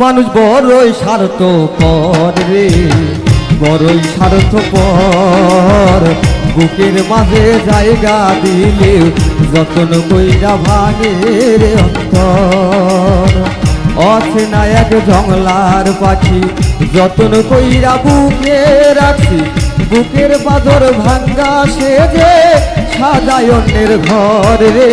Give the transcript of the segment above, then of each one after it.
মানুষ বড়ই স্বার্থ পর রে। বড়ই স্বার্থ পর বুকের মাঝে জায়গা দিলে যতন কইরা ভাঙে রে অন্তর অচেনা এক জংলার পাখি, যতন কইরা বুকে রাখি বুকের বাদর ভাঙ্গা সে যে সাজায়নের ঘর রে।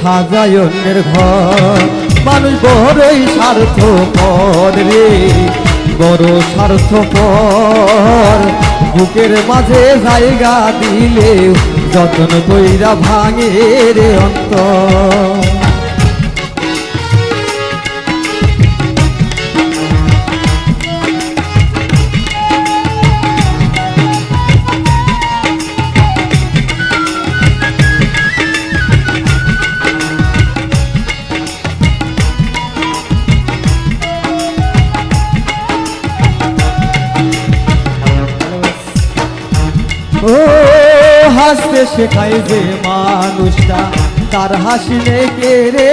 সাজায়নের ঘর। মানুষ বড়ই স্বার্থ পর রে। বড় স্বার্থ পর বুকের মাঝে জায়গা দিলে যতন কইরা ভাঙে রে অন্তর। ও হাসতে শেখায় যে মানুষটা, তার হাসি নেই রে।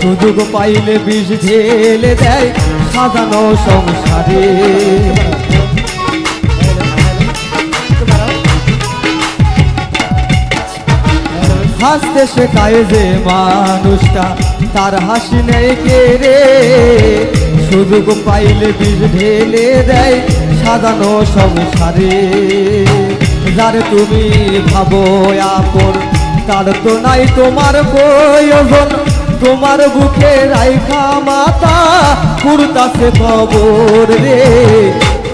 সুযোগ পাইলে বিষ ঢেলে দেয় সাজানো সংসারে। হাসতে শেখায় যে মানুষটা, তার হাসি নেই রে। সুযোগ পাইলে বিষ ঢেলে দেয় সাজানো সংসারে। যার তুমি ভাবো আপন, তার তো নাই তোমার প্রয়োজন। তোমার বুকে রাইখা মাতা কুরতাছে কবর রে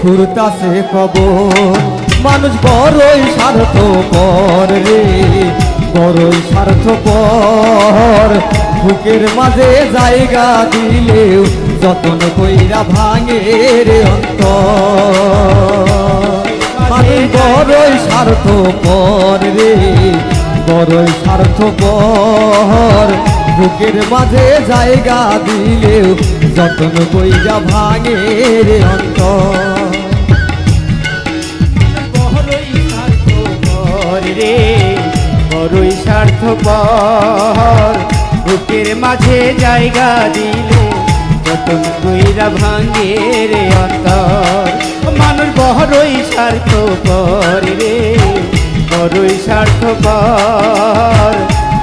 কুরতাছে কবর। মানুষ বড়ই স্বার্থ পর রে, বড়ই স্বার্থ পর বুকের মাঝে জায়গা দিলেও যতন কইরা ভাঙে রে অন্তর। মানুষ বড়ই স্বার্থ পর রে, বড়ই স্বার্থ পর বুকের মাঝে জায়গা দিলেও যতন কইরা ভাঙে রে অন্তর। বড়ই স্বার্থপর রে স্বার্থপর। বুকের মাঝে জায়গা দিলে যতন কইরা ভাঙে রে অন্তর মানুষ বড়ই স্বার্থপর রে, বড়ই স্বার্থপর।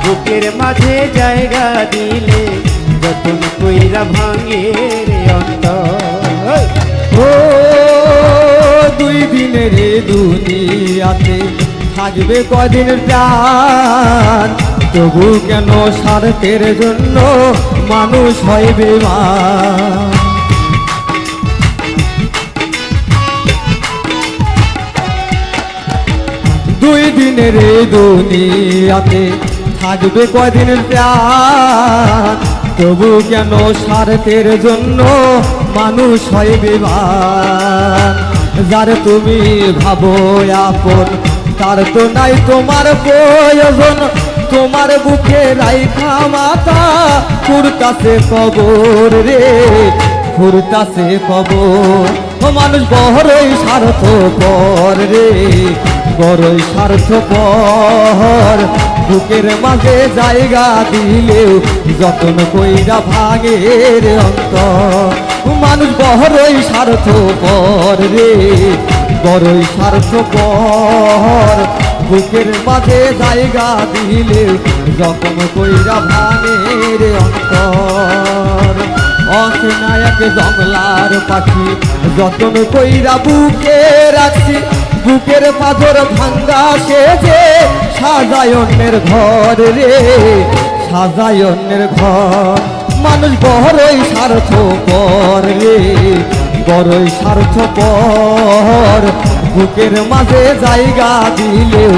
বুকের মাঝে জায়গা দিলে যতন কইরা ভাঙে রে অন্তর। ও দুই দিনের দুনিয়াতে থাকবে কদিন প্রাণ? তবু কেন স্বার্থের জন্য মানুষ হয় বেমান দুই দিনের দুনিয়াতে থাকবে কদিন প্রাণ? তবু কেন স্বার্থের জন্য মানুষ হয় বিমান যার তুমি ভাবো আপন তার তো নাই তোমার প্রয়োজন। তোমার বুকে রাইখা মাতা কুরতাছে কবর রে ফুরতাছে কবর। মানুষ, বড়ই স্বার্থ পর রে, বড়ই স্বার্থ পর বুকের মাঝে জায়গা দিলেও যতন কইরা ভাঙে রে অন্তর মানুষ, বড়ই স্বার্থ পর রে বড়ই স্বার্থ পর বুকের মাঝে জায়গা দিলে যখন কইরা ভাঙে রে অন্তর। অসেনায়ক জংলার পাখি যতন কইরা বুকে রাখছি, বুকের পাথর ভাঙ্গা সেজে সাজায়নের ঘর রে সাজায়নের ঘর। মানুষ বড়ই স্বার্থ পর রে। বড়ই স্বার্থপর। বুকের মাঝে জায়গা দিলেও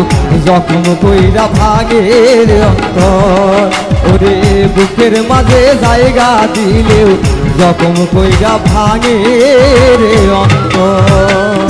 যখন কইরা ভাগের অন্তর। ওরে, বুকের মাঝে জায়গা দিলেও যখন কইরা ভাঙের অন্তর।